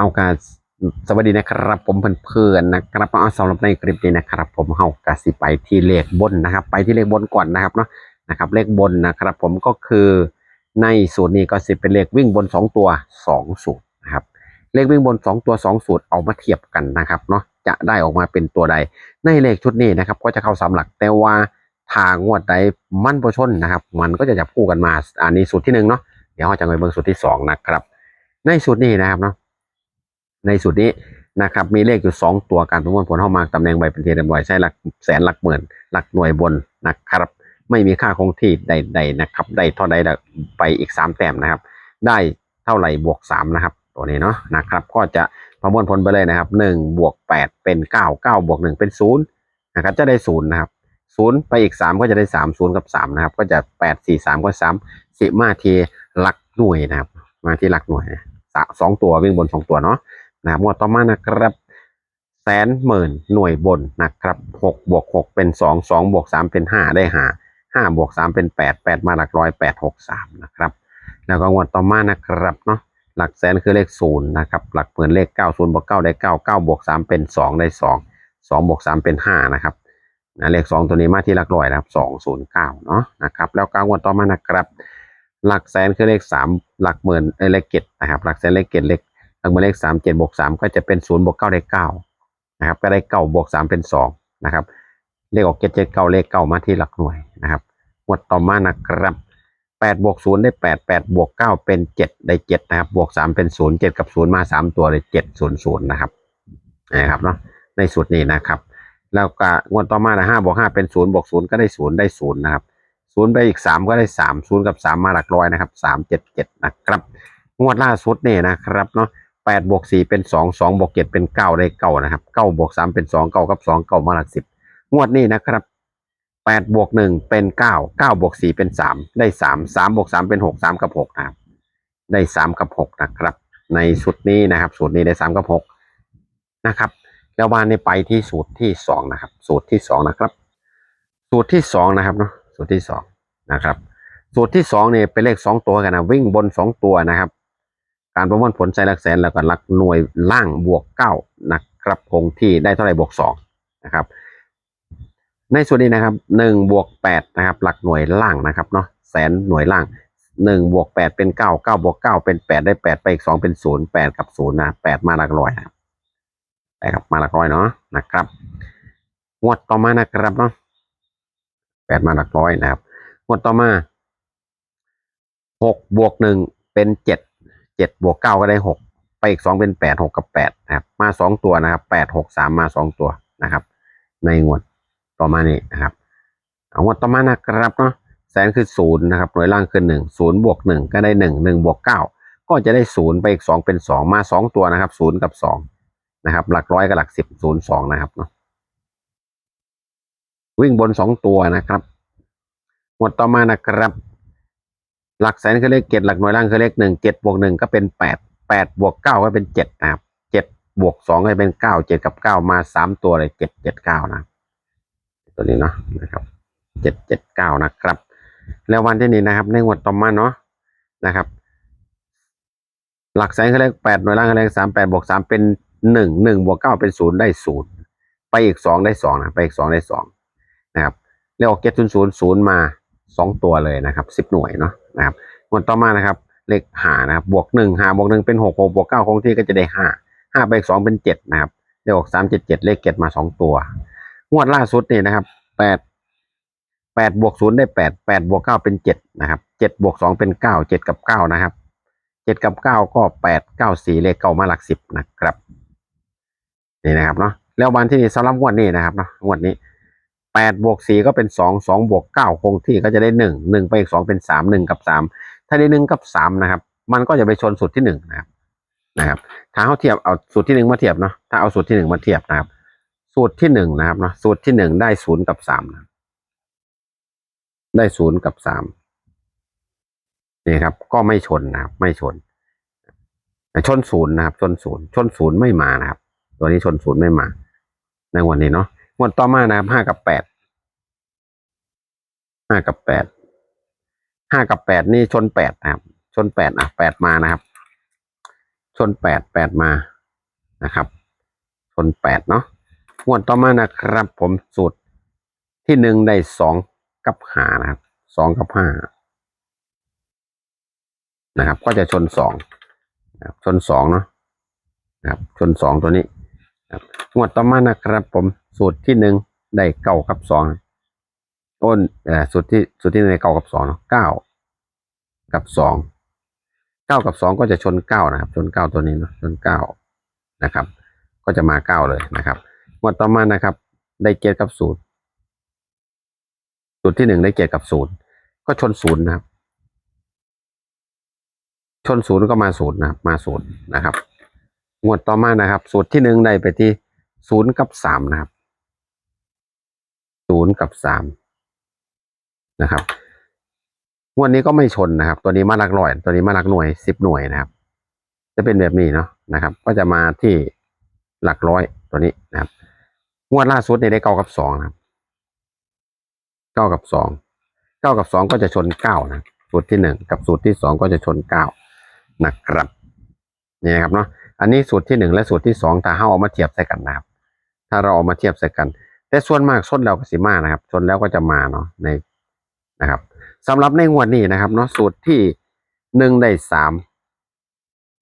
เอาการสวัสดีนะครับ ผมเพื่อนๆนะครับเอาสำหรับในคลิปนี้นะครับ ผมเฮากาสิไปที่เลขบนนะครับ ไปที่เลขบนก่อนนะครับเนาะนะครับ เลขบนนะครับ ผมก็คือในสูตรนี้ก็สิเป็นเลขวิ่งบนสองตัวสองสูตรนะครับ เลขวิ่งบนสองตัวสองสูตรเอามาเทียบกันนะครับเนาะจะได้ออกมาเป็นตัวใด ในเลขชุดนี้นะครับ ก็จะเข้าสามหลักแต่ว่าทางงวดใดมันประชนนะครับ มันก็จะจับคู่กันมา อันนี้สูตรที่หนึ่งเนาะเดี๋ยวเราจะไปเบิ่งสูตรที่สองนะครับในสูตรนี้นะครับเนาะ ในสูตรนี้นะครับมีเลขอยู่สองตัวการประมวลผลเข้ามาตำแหน่งใบเป็นทีเรียบร้อยใช้หลักแสนหลักหมื่นหลักหน่วยบนนะครับ ไม่มีค่าคงที่ใดๆนะครับ ได้เท่าใดไปอีกสามแต้มนะครับ ได้เท่าไหร่บวกสามนะครับ ตัวนี้เนาะนะครับ ก็จะประมวลผลไปเลยนะครับหนึ่งบวกแปดเป็นเก้าเก้าบวกหนึ่งเป็นศูนย์นะครับจะได้ศูนย์นะครับศูนย์ไปอีกสามก็จะได้สามศูนย์กับสามนะครับก็จะแปดสี่สามก็สามสิมาทีหลักหน่วยนะครับ มาที่หลักหน่วยสองตัววิ่งบนสองตัวเนาะ นะครับงวดต่อมานะครับแสนหมื่นหน่วยบนนะครับหกบวกหกเป็นสองสองบวกสามเป็นห้าได้ห้าห้าบวกสามเป็นแปดแปดมาหลักร้อยแปดหกสามนะครับแล้วก็งวดต่อมานะครับเนาะหลักแสนคือเลขศูนย์นะครับหลักหมื่นเลขเก้าศูนย์บวกเก้าได้เก้าเก้าบวกสามเป็นสองได้สองสองบวกสามเป็นห้านะครับนะเลขสองตัวนี้มาที่หลักร้อยนะครับสองศูนย์เก้าเนาะนะครับแล้วก็งวดต่อมานะครับ หลักแสนคือเลขสามหลักหมื่นเลขเจ็ดนะครับหลักแสนเลขเจ็ดเลข หลักหมื่นเลขสามเจ็ดบวกสามก็จะเป็นศูนย์บวกเก้าได้เก้านะครับ ก็ได้เก้าบวกสามเป็นสองนะครับ เลขออกเจ็ดเจ็ดเก้าเลขเก้ามาที่หลักหน่วยนะครับงวดต่อมานะครับแปดบวกศูนย์ได้แปดแปดบวกเก้าเป็นเจ็ดได้เจ็ดนะครับ บวกสามเป็นศูนย์เจ็ดกับศูนย์มาสามตัวเลยเจ็ดศูนย์ศูนย์นะครับนะครับเนาะในสูตรนี้นะครับ แล้วก็งวดต่อมานะห้าบวกห้าเป็นศูนย์บวกศูนย์ก็ได้ศูนย์ได้ศูนย์นะครับศูนย์ไปอีกสามก็ได้สามศูนย์กับสามมาหลักร้อยนะครับสามเจ็ดเจ็ดนะครับ งวดล่าสุดเนี่ยนะครับเนาะ แปดบวกสี่เป็นสองสองบวกเจ็ดเป็นเก้าได้เก้านะครับเก้าบวกสามเป็นสองเก้ากับสองเก้ามาหลักสิบงวดนี้นะครับแปดบวกหนึ่งเป็นเก้าเก้าบวกสี่เป็นสามได้สามสามบวกสามเป็นหกสามกับหกนะครับได้สามกับหกนะครับ ในสูตรนี้นะครับ สูตรนี้ได้สามกับหกนะครับแล้วมาในไปที่สูตรที่สองนะครับ สูตรที่สองนะครับ สูตรที่สองนะครับเนาะสูตรที่สองนะครับ สูตรที่สองเนี่ยเป็นเลขสองตัวกันนะวิ่งบนสองตัวนะครับ การประมวลผลใส่หลักแสนแล้วก็หลักหน่วยล่างบวกเก้านะครับคงที่ได้เท่าไหร่บวกสองนะครับ ในส่วนนี้นะครับหนึ่งบวกแปดนะครับ หลักหน่วยล่างนะครับเนาะแสนหน่วยล่างหนึ่งบวกแปดเป็นเก้าเก้าบวกเก้าเป็นแปดได้แปดไปอีกสองเป็นศูนย์แปดกับศูนย์นะแปดมาหลักร้อยนะครับแปดครับมาหลักร้อยเนาะนะครับงวดต่อมานะครับเนาะแปดมาหลักร้อยนะครับงวดต่อมาหกบวกหนึ่งเป็นเจ็ด เจ็ดบวกเก้าก็ได้หกไปอีกสองเป็นแปดหกกับแปดนะครับ มาสองตัวนะครับแปดหกสามมาสองตัวนะครับ ในงวดต่อมานี่นะครับงวดต่อมานะครับเนาะแสนคือศูนย์นะครับหน่วยล่างคือหนึ่งศูนย์บวกหนึ่งก็ได้หนึ่งหนึ่งบวกเก้าก็จะได้ศูนย์ไปอีกสองเป็นสองมาสองตัวนะครับศูนย์กับสองนะครับ หลักร้อยกับหลักสิบศูนย์สองนะครับเนาะวิ่งบนสองตัวนะครับงวดต่อมานะครับ หลักแสนคือเลขเจ็ดหลักหน่วยล่างคือเลขหนึ่งเจ็ดบวกหนึ่งก็เป็นแปดแปดบวกเก้าก็เป็นเจ็ดนะครับเจ็ดบวกสองก็เป็นเก้าเจ็ดกับเก้ามาสามตัวเลยเจ็ดเจ็ดเก้านะตัวนี้เนาะนะครับเจ็ดเจ็ดเก้านะครับ แล้ววันที่นี้นะครับ ในงวดต่อมาเนาะนะครับ หลักแสนคือเลขแปดหน่วยล่างคือเลขสามแปดบวกสามเป็นหนึ่งหนึ่งบวกเก้าเป็นศูนย์ได้ศูนย์ไปอีกสองได้สองนะไปอีกสองได้สองนะครับเลขออกเจ็ดศูนย์ศูนย์ศูนย์มา สองตัวเลยนะครับสิบหน่วยเนาะนะครับงวดต่อมานะครับ เลขหานะครับบวกหนึ่งหาบวกหนึ่งเป็นหกหกบวกเก้าคงที่ก็จะได้ห้าห้าไปอีกสองเป็นเจ็ดนะครับเลขออกสามเจ็ดเจ็ดเลขเจ็ดมาสองตัว งวดล่าสุดนี่นะครับแปดแปดบวกศูนย์ได้แปดแปดบวกเก้าเป็นเจ็ดนะครับเจ็ดบวกสองเป็นเก้าเจ็ดกับเก้านะครับเจ็ดกับเก้าก็แปดเก้าสี่เลขเก้ามาหลักสิบนะครับนี่นะครับเนาะแล้ววันที่นี่สำหรับงวดนี้นะครับเนาะงวดนี้ แปดบวกสี่ก็เป็นสองสองบวกเก้าคงที่ก็จะได้หนึ่งหนึ่งไปอีกสองเป็นสามหนึ่งกับสามถ้าได้หนึ่งกับสามนะครับ มันก็จะไปชนสูตรที่หนึ่งนะครับนะครับ ถ้าเขาเทียบเอาสูตรที่หนึ่งมาเทียบเนาะถ้าเอาสูตรที่หนึ่งมาเทียบนะครับ สูตรที่หนึ่งนะครับเนาะสูตรที่หนึ่งได้ศูนย์กับสามนะได้ศูนย์กับสามนี่ครับ ก็ไม่ชนนะครับ ไม่ชน ชนศูนย์นะครับ ชนศูนย์ชนศูนย์ไม่มานะครับ ตัวนี้ชนศูนย์ไม่มาในวันนี้เนาะ งวดต่อมานะครับห้ากับแปดห้ากับแปดห้ากับแปดนี่ชนแปดนะครับชนแปดอะแปดมานะครับ ชนแปดแปดมานะครับ ชนแปดเนาะงวดต่อมานะครับ ผมสูตรที่หนึ่งได้สองกับหานะครับสองกับห้านะครับ ก็จะชนสองนะครับชนสองเนาะนะครับ ชนสองตัวนี้นะครับงวดต่อมานะครับ ผม สูตรที่หนึ่งได้เก้ากับสองต้นเอ่อสูตรที่สูตรที่หนึ่งได้เก้ากับสองเนาะเก้ากับสองเก้ากับสองก็จะชนเก้านะครับ ชนเก้าตัวนี้นะชนเก้านะครับ ก็จะมาเก้าเลยนะครับงวดต่อมานะครับ ได้เกียรกับศูนย์สูตรที่หนึ่งได้เกียรกับศูนย์ก็ชนศูนย์นะครับ ชนศูนย์ก็มาศูนย์นะครับ มาศูนย์นะครับงวดต่อมานะครับ สูตรที่หนึ่งได้ไปที่ศูนย์กับสามนะครับ ศูนย์กับสามนะครับงวดนี้ก็ไม่ชนนะครับ ตัวนี้มาหลักร้อย ตัวนี้มาหลักหน่วยสิบหน่วยนะครับ จะเป็นแบบนี้เนาะนะครับ ก็จะมาที่หลักร้อยตัวนี้นะครับ งวดล่าสุดเนี่ยได้เก้ากับสองนะครับเก้ากับสองเก้ากับสองก็จะชนเก้านะสูตรที่หนึ่งกับสูตรที่สองก็จะชนเก้านะครับนี่นะครับเนาะอันนี้สูตรที่หนึ่งและสูตรที่สองถ้าเราเอามาเทียบใส่กันนะครับ ถ้าเราเอามาเทียบใส่กัน แต่ส่วนมากชนแล้วก็สิมานะครับชนแล้วก็จะมาเนาะในนะครับสำหรับในงวดนี้นะครับเนาะสูตรที่หนึ่งได้สาม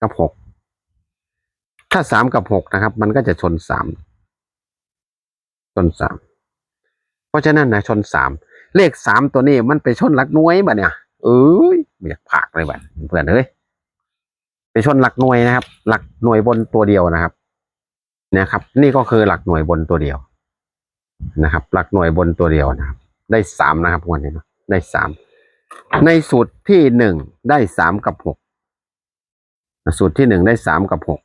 กับหกถ้าสามกับหกนะครับ มันก็จะชนสามชนสามเพราะฉะนั้นนะชนสามเลขสามตัวนี้มันไปชนหลักหน่วยบ่เนี่ยเอ้ยไม่อยากผากเลยบ่เพื่อนเอ้ยไปชนหลักหน่วยนะครับ หลักหน่วยบนตัวเดียวนะครับนะครับ นี่ก็คือหลักหน่วยบนตัวเดียว นะครับ หลักหน่วยบนตัวเดียวนะครับ ได้สามนะครับวันนี้นะได้สามในสูตรที่หนึ่งได้สามกับหกสูตรที่หนึ่งได้สามกับหก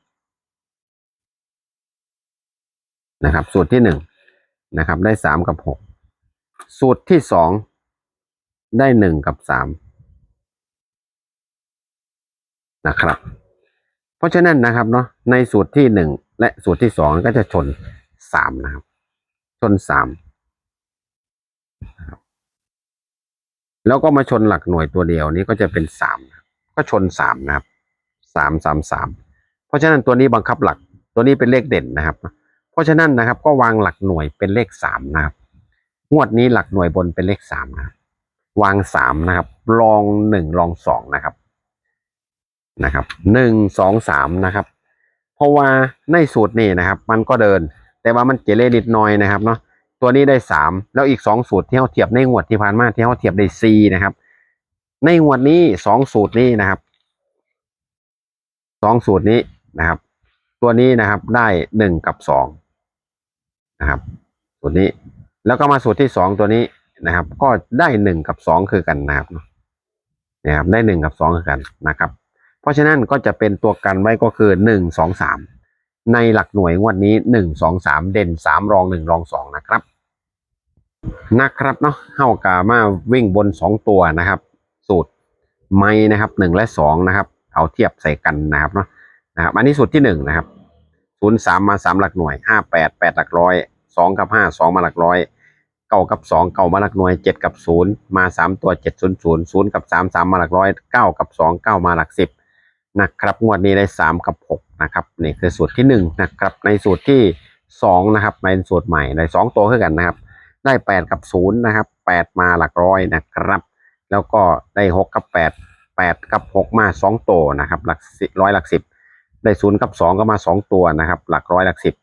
นะครับ สูตรที่หนึ่งนะครับ ได้สามกับหกสูตรที่สองได้หนึ่งกับสามนะครับ เพราะฉะนั้นนะครับเนาะในสูตรที่หนึ่งและสูตรที่สองก็จะชนสามนะครับ ชนสามแล้วก็มาชนหลักหน่วยตัวเดียวนี้ก็จะเป็นสามก็ชนสามนะครับสามสามสามเพราะฉะนั้นตัวนี้บังคับหลัก ตัวนี้เป็นเลขเด่นนะครับ เพราะฉะนั้นนะครับ ก็วางหลักหน่วยเป็นเลขสามนะครับงวดนี้หลักหน่วยบนเป็นเลขสามนะครับวางสามนะครับรองหนึ่งรองสองนะครับนะครับหนึ่งสองสามนะครับ เพราะว่าในสูตรนี้นะครับ มันก็เดิน แต่ว่ามันเจเลนิดหน่อยนะครับเนาะตัวนี้ได้สามแล้วอีกสองสูตรที่เขาเทียบในงวดที่ผ่านมาที่เขาเทียบได้สี่นะครับ ในงวดนี้สองสูตรนี้นะครับสองสูตรนี้นะครับ ตัวนี้นะครับได้หนึ่งกับสองนะครับสูตรนี้แล้วก็มาสูตรที่สองตัวนี้นะครับ ก็ได้หนึ่งกับสองคือกันนะครับนะนะครับได้หนึ่งกับสองคือกันนะครับ เพราะฉะนั้นก็จะเป็นตัวกันไว้ก็คือหนึ่งสองสาม ในหลักหน่วยงวดนี้หนึ่งสองสามเด่นสามรองหนึ่งรองสองนะครับ นะครับเนาะเฮากามาวิ่งบนสองตัวนะครับ สูตรไม้นะครับหนึ่งและสองนะครับ เอาเทียบใส่กันนะครับเนาะนะครับอันนี้สูตรที่หนึ่งนะครับศูนย์สามมาสามหลักหน่วยห้าแปดแปดหลักร้อยสองกับห้าสองมาหลักร้อยเก้ากับสองเก้ามาหลักหน่วยเจ็ดกับศูนย์มาสามตัวเจ็ดศูนย์ศูนย์ศูนย์กับสามสามมาหลักร้อยเก้ากับสองเก้ามาหลักสิบ นะครับงวดนี้ได้สามกับหกนะครับนี่คือสูตรที่หนึ่งนะครับในสูตรที่สองนะครับในสูตรใหม่ได้สองตัวเท่ากันนะครับ ได้แปดกับศูนย์นะครับแปดมาหลักร้อยนะครับ แล้วก็ได้หกกับแปดแปดกับหกมาสองตัวนะครับหลักร้อยหลักสิบได้ศูนย์กับสองก็มาสองตัวนะครับ หลักร้อยหลักสิบ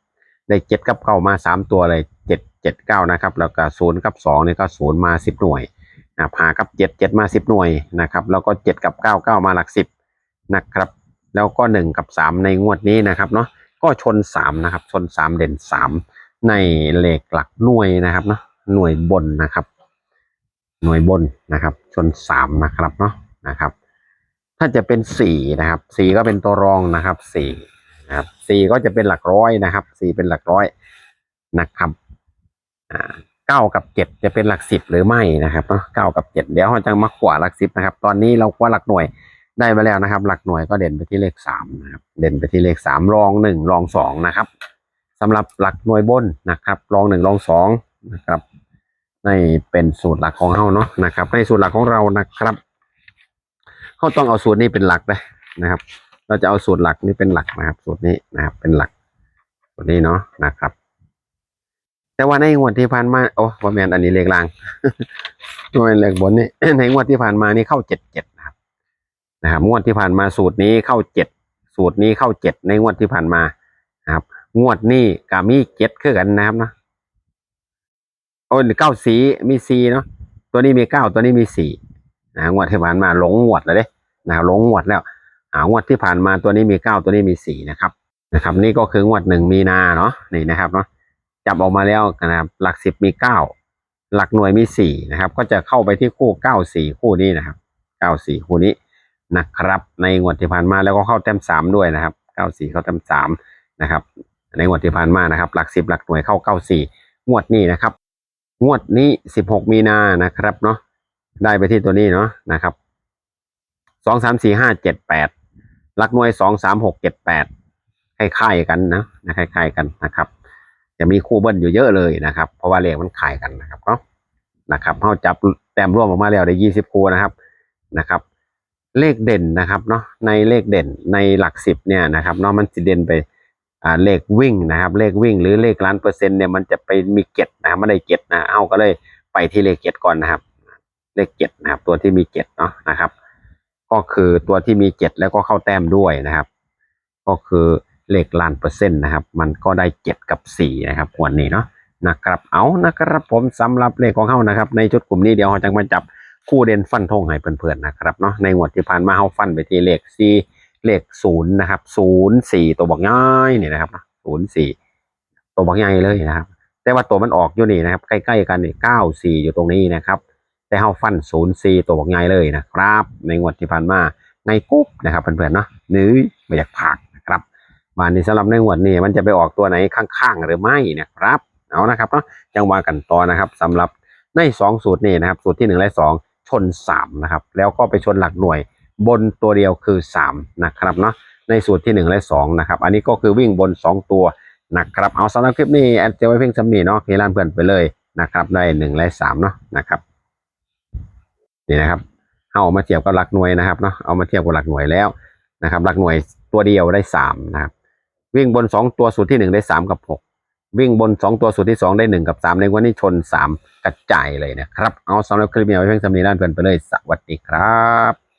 ได้เจ็ดกับเก้ามาสามตัวเลยเจ็ดเจ็ดเก้านะครับแล้วก็ศูนย์กับสองนี่ก็ศูนย์มาสิบหน่วยนะหากับเจ็ดเจ็ดมาสิบหน่วยนะครับแล้วก็เจ็ดกับเก้าเก้ามาหลักสิบ นะครับ แล้วก็หนึ่งกับสามในงวดนี้นะครับเนาะก็ชนสามนะครับ ชนสามเด่นสามในเลขหลักหน่วยนะครับเนาะหน่วยบนนะครับ หน่วยบนนะครับ ชนสามนะครับเนาะนะครับ ถ้าจะเป็นสี่นะครับสี่ก็เป็นตัวรองนะครับสี่นะครับสี่ก็จะเป็นหลักร้อยนะครับสี่เป็นหลักร้อยนะครับอ่าเก้ากับเจ็ดจะเป็นหลักสิบหรือไม่นะครับเนาะเก้ากับเจ็ดเดี๋ยวเราจะมาขวาหลักสิบนะครับ ตอนนี้เราขวาหลักหน่วย ได้มาแล้วนะครับ หลักหน่วยก็เด่นไปที่เลขสามนะครับ เด่นไปที่เลขสามรองหนึ่งรองสองนะครับสำหรับหลักหน่วยบนนะครับ รองหนึ่งรองสองนะครับในเป็นสูตรหลักของเราเนาะนะครับ ในสูตรหลักของเรานะครับเขาต้องเอาสูตรนี้เป็นหลักเลยนะครับ เราจะเอาสูตรหลักนี้เป็นหลักนะครับ สูตรนี้นะครับ เป็นหลักสูตัวนี้เนาะนะครับ แต่ว่าในงวดที่ผ่านมาโอ้ว่าแมนอันนี้เลขล่างตัวเลขบนนี่ในงวดที่ผ่านมานี่เข้าเจ็ดเจ็ดนะครับ นะครับงวดที่ผ่านมาสูตรนี้เข้าเจ็ดสูตรนี้เข้าเจ็ดในงวดที่ผ่านมานะครับ งวดนี้ก็มีเจ็ดคือกันนะครับเนาะโอ้ยเก้าสีมีสีเนาะตัวนี้มีเก้าตัวนี้มีสี่นะงวดที่ผ่านมาหลงงวดเลยเด้นะครับหลงงวดแล้วอ่างวดที่ผ่านมาตัวนี้มีเก้าตัวนี้มีสี่นะครับนะครับ นี่ก็คืองวดหนึ่งมีนาเนาะนี่นะครับเนาะจับออกมาแล้วนะครับ หลักสิบมีเก้าหลักหน่วยมีสี่นะครับ ก็จะเข้าไปที่คู่เก้าสี่คู่นี้นะครับเก้าสี่คู่นี้ นะครับ ในงวดที่ผ่านมาแล้วก็เข้าแต้มสามด้วยนะครับเก้าสี่เข้าแต้มสามนะครับในงวดที่ผ่านมานะครับ หลักสิบหลักหน่วยเข้าเก้าสี่งวดนี้นะครับ งวดนี้สิบหกมีนานะครับเนาะได้ไปที่ตัวนี้เนาะนะครับสองสามสี่ห้าเจ็ดแปดหลักหน่วยสองสามหกเจ็ดแปดคล้ายๆกันนะนะคล้ายๆกันนะครับ จะมีคู่เบิ้ลอยู่เยอะเลยนะครับ เพราะว่าเลขมันขายกันนะครับเนาะนะครับเขาจับแต้มร่วมออกมาแล้วได้ยี่สิบคู่นะครับนะครับ เลขเด่นนะครับเนาะในเลขเด่นในหลักสิบเนี่ยนะครับเนาะมันจะเด่นไปอ่าเลขวิ่งนะครับเลขวิ่ง หรือเลขล้านเปอร์เซ็นต์เนี่ยมันจะไปมีเก็ดนะครับไม่ได้เก็ดนะเอาก็เลยไปที่เลขเก็ดก่อนนะครับ เลขเจ็ดนะครับ ตัวที่มีเจ็ดเนาะนะครับ ก็คือตัวที่มีเจ็ดแล้วก็เข้าแต้มด้วยนะครับ ก็คือเลขล้านเปอร์เซ็นต์นะครับ มันก็ได้เจ็ดกับสี่นะครับงวันนี้เนาะนะครับเอานะครับผมสำหรับเลขของเขานะครับ ในชุดกลุ่มนี้เดี๋ยวเราจะมาจับ คู่เด่นฟันธงให้เพื่อนๆนะครับเนาะในงวดที่ผ่านมาเขาฟันไปที่เลขสี่เลขศูนย์นะครับศูนย์สี่ตัวบอกง่ายนี่นะครับศูนย์สี่ตัวบอกง่ายเลยนะครับ แต่ว่าตัวมันออกอยู่นี่นะครับ ใกล้ๆกันนี่เก้าสี่อยู่ตรงนี้นะครับ แต่เขาฟันศูนย์สี่ตัวบอกง่ายเลยนะครับ ในงวดที่ผ่านมาในกุ๊บนะครับเพื่อนๆเนาะนื้อไม่อยากผักนะครับมาในสำหรับในงวดนี้มันจะไปออกตัวไหนข้างๆ หรือไม่นะครับ เอานะครับเนาะจังหวะกันต่อนะครับสำหรับในสองสูตรนี้นะครับ สูตรที่หนึ่งและสอง ชนสามนะครับ แล้วก็ไปชนหลักหน่วยบนตัวเดียวคือสามนะครับเนาะในสูตรที่หนึ่งและสองนะครับ อันนี้ก็คือวิ่งบนสองตัวนะครับเอาสำหรับคลิปนี้แอดเจไว้เพียงสำนีเนาะเฮลานเพื่อนไปเลยนะครับได้หนึ่งและสามเนาะนะครับนี่นะครับเอามาเทียบกับหลักหน่วยนะครับเนาะเอามาเทียบกับหลักหน่วยแล้วนะครับหลักหน่วยตัวเดียวได้สามนะครับวิ่งบนสองตัวสูตรที่หนึ่งได้สามกับหก วิ่งบนสองตัวสูตรที่สองได้หนึ่งกับสามในวันนี้ชนสามกระจายเลยนะครับ เอาสำหรับคลิปนี้ไว้เพียงสำนีด้านเพื่อนไปเลย สวัสดีครับ